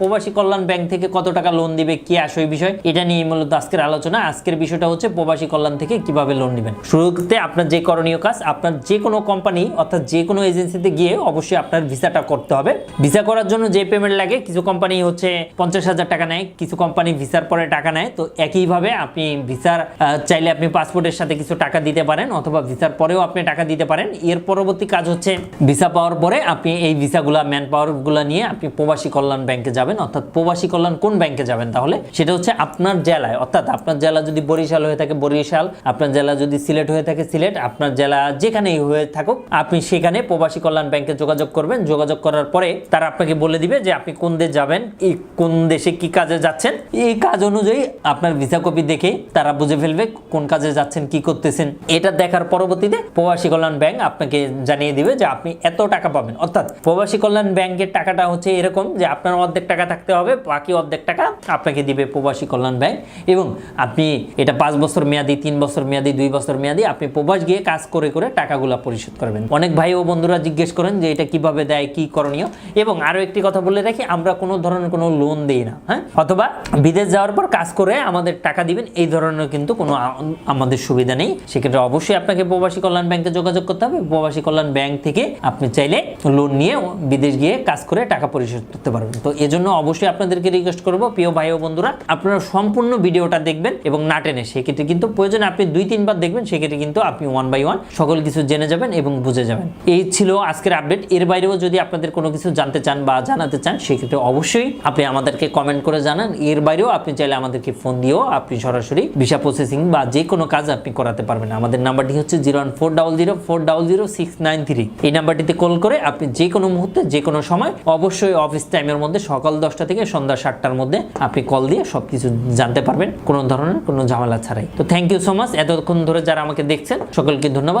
প্রবাসী কল্যাণ ব্যাংক থেকে কত টাকা লোন দিবে, কি আসে বিষয়, এটা নিয়ে মূলত আজকের আলোচনা। আজকের বিষয়টা হচ্ছে প্রবাসী কল্যাণ থেকে কীভাবে লোন নেবেন। শুরুতে আপনার যে করণীয় কাজ, আপনার যে কোনো কোম্পানি অর্থাৎ যে কোনো এজেন্সিতে গিয়ে অবশ্যই আপনার ভিসাটা করতে হবে। ভিসা করার জন্য যে পেমেন্ট লাগে, কিছু কোম্পানি হচ্ছে পঞ্চাশ হাজার টাকা নেয়, কিছু কোম্পানি ভিসার পরে টাকা নেয়। তো একইভাবে আপনি ভিসার চাইলে আপনি পাসপোর্টের সাথে কিছু টাকা দিতে পারেন, অথবা ভিসার পরেও আপনি টাকা দিতে পারেন। এর পরবর্তী কাজ হচ্ছে ভিসা পাওয়ার পরে আপনি এই ভিসাগুলা ম্যান পাওয়ারগুলো নিয়ে আপনি প্রবাসী কল্যাণ ব্যাংকে যাবেন। অর্থাৎ প্রবাসী কল্যাণ কোন ব্যাংকে যাবেন তাহলে? সেটা হচ্ছে আপনার জেলায়। অর্থাৎ আপনার জেলা যদি বরিশাল হয়ে থাকে, বরিশাল, আপনার জেলা যদি সিলেট হয়ে থাকে, সিলেট, আপনার জেলা যেখানেই হয়ে থাকুক, আপনি সেখানে প্রবাসী কল্যাণ ব্যাংকে যোগাযোগ করবেন। যোগাযোগ করার পরে তারা আপনাকে বলে দিবে যে আপনি কোন দেশ যাবেন এই কোন দেশে কি কাজে যাচ্ছেন। এই কাজ অনুযায়ী আপনার ভিসা কপি দেখে তারা বুঝে ফেলবে কোন কাজে যাচ্ছেন, কি করতেছেন। এটা দেখার পরবর্তীতে প্রবাসী কল্যাণ ব্যাংক আপনাকে জানিয়ে দিবে যে আপনি এত টাকা পাবেন। অর্থাৎ প্রবাসী কল্যাণ ব্যাংকের টাকাটা হচ্ছে এরকম যে আপনার অর্ধেক টাকা থাকতে হবে, বাকি অর্ধেক টাকা আপনাকে দিবে প্রবাসী কল্যাণ ব্যাংক। এবং আপনি এটা পাঁচ বছর মেয়াদি, তিন বছর মেয়াদি, দুই বছর মেয়াদি আপনি প্রবাস গিয়ে কাজ করে করে টাকাগুলো পরিশোধ করবেন। অনেক ভাই ও বন্ধুরা জিজ্ঞেস করেন যে এটা কীভাবে দেয়, কি করণীয়? এবং আরও একটি কথা বলে রাখি, আমরা কোনো ধরনের কোনো লোন দেই না হ্যাঁ? অথবা বিদেশ যাওয়ার পর কাজ করে আমাদের টাকা দিবেন, এই ধরনের কিন্তু কোনো আমাদের সুবিধা নেই। সেক্ষেত্রে অবশ্যই আপনাকে প্রবাসী কল্যাণ ব্যাংকে যোগাযোগ করতে হবে। প্রবাসী কল্যাণ ব্যাংক থেকে আপনি চাইলে লোন নিয়ে বিদেশ গিয়ে কাজ করে টাকা পরিশোধ করতে পারবেন। তো এজন্য অবশ্যই আপনাদেরকে রিকোয়েস্ট করব। প্রিয় ভাই ও বন্ধুরা, আপনারা সম্পূর্ণ ভিডিওটা দেখবেন এবং না টেনে, সেক্ষেত্রে কিন্তু প্রয়োজনে আপনি দুই, তিনবার দেখবেন, সেক্ষেত্রে কিন্তু আপনি ওয়ান বাই ওয়ান সকল কিছু জেনে যাবেন এবং বুঝে যাবেন। এই ছিল আজকের আপডেট এর বাইরেও যদি আপনাদের কোনো কিছু জানতে চান বা জানাতে চান, সেক্ষেত্রে অবশ্যই আপনি আমাদেরকে কমেন্ট করে জানান। এর বাইরেও আপনি চাইলে আমাদেরকে ফোন দিয়েও আপনি সরাসরি ভিসা প্রসেসিং বা যে কোনো কাজ আপনি করাতে পারবেন। আমাদের নাম্বারটি হচ্ছে zero one four double zero four double zero six nine three এই নাম্বারটিতে কল করে আপনি যে কোনো মুহূর্তে, যে কোনো সময়, অবশ্যই অফিস টাইমের মধ্যে সকাল দশটা থেকে সন্ধ্যা সাতটার মধ্যে আপনি কল দিয়ে সব কিছু জানতে পারবেন। কোনো ধরনের কোনো ঝামেলা ছাড়াই। তো থ্যাংক ইউ সো মাচ এতক্ষণ ধরে যারা আমাকে দেখছেন, সকলকে ধন্যবাদ।